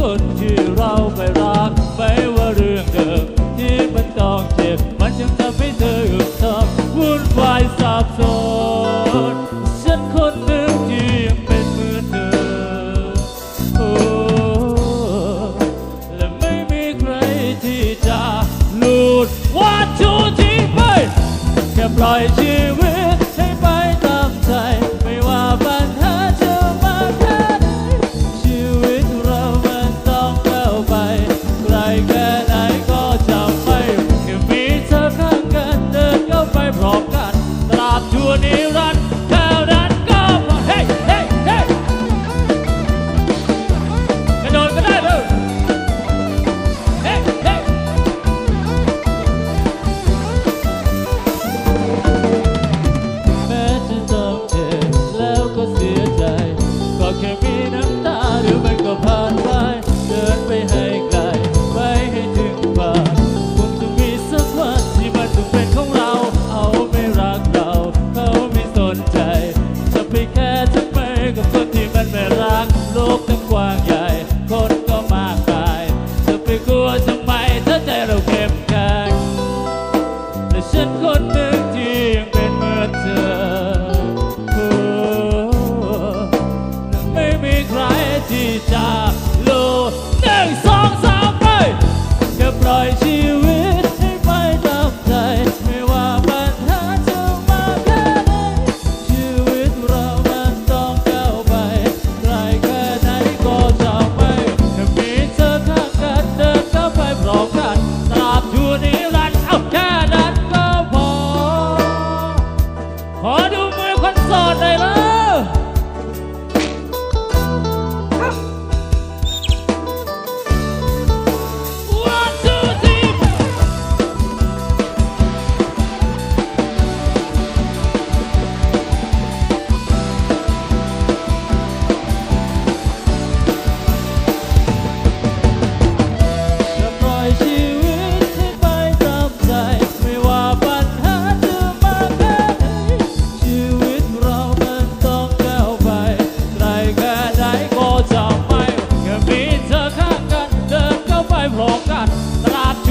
คนที่เราไปรักไม่ว่าเรื่องเดิมที่มันต้องเจ็บ มันยังทำให้เธออึดทำวุ่นวายสับสนฉันคนหนึ่งที่ยังเป็นเหมือนเดิมโอ้และไม่มีใครที่จะหลุดว่าชูทิ้งไปแค่ปล่อยชี ฉันคนหนึ่งที่ยังเป็นเหมือนเธอไม่มีใครที่จะ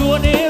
one is